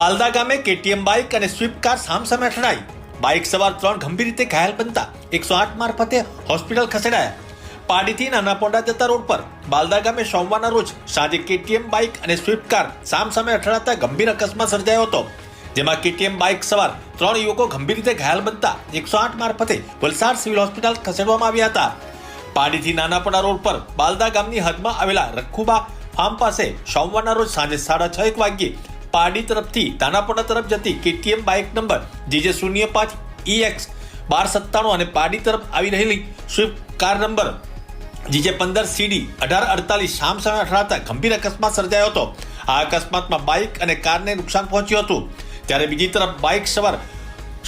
પાલદા ગામે KTM bike અને Swift car સામસામે અથડાઈ. બાઇક સવાર ત્રણ ગંભીર રીતે ઘાયલ બનતા એકસો આઠ મારફતે હોસ્પિટલ ખસેડાયા. પાડીથી નાના પોંડા જતા રોડ પર. બાલદા ગામે સોમવારના રોજ સાંજે કેટીએમ બાઇક અને સ્વિફ્ટ કાર સામસામે અથડાતા ગંભીર અકસ્માત સર્જાયો હતો. જેમાં કેટીએમ બાઇક સવાર ત્રણ યુવકો ગંભીર રીતે ઘાયલ બનતા એકસો આઠ મારફતે વલસાડ સિવિલ હોસ્પિટલ ખસેડવામાં આવ્યા હતા. પાડીથી નાનાપડા રોડ પર બાલદા ગામની હદમાં આવેલા રખુબા ફાર્મ પાસે સોમવારના રોજ સાંજે સાડા છ એક વાગ્યે પાડી તરફથી નાનાપડા તરફ જતી કેટીએમ બાઇક નંબર જીજે શૂન્ય પાંચ ઈએક્સ બાર સત્તાણું અને પારડી તરફ આવી રહેલી સ્વિફ્ટ કાર નંબર જીજે પંદર સીડી અઢાર અડતાલીસ શામ સામે અથડાતા ગંભીર અકસ્માત સર્જાયો હતો. આ અકસ્માતમાં બાઇક અને કારને નુકસાન પહોંચ્યું હતું. ત્યારે બીજી તરફ બાઇક સવાર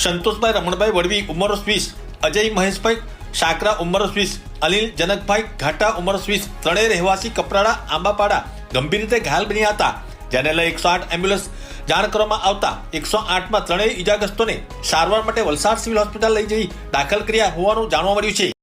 સંતોષભાઈ રમણભાઈ વડવી ઉંમર વીસ, અજય મહેશભાઈ શાકરા ઉંમર વીસ, અનિલ જનકભાઈ ઘાટા ઉંમર વીસ, ત્રણેય રહેવાસી કપરાડા, આંબાપાડા ગંભીર રીતે ઘાયલ બન્યા હતા. જેને લઈ એકસો આઠ એમ્બ્યુલન્સ જાણ કરવામાં આવતા એકસો આઠમાં ત્રણેય ઇજાગ્રસ્તોને સારવાર માટે વલસાડ સિવિલ હોસ્પિટલ લઈ જઈ દાખલ કર્યા હોવાનું જાણવા મળ્યું છે.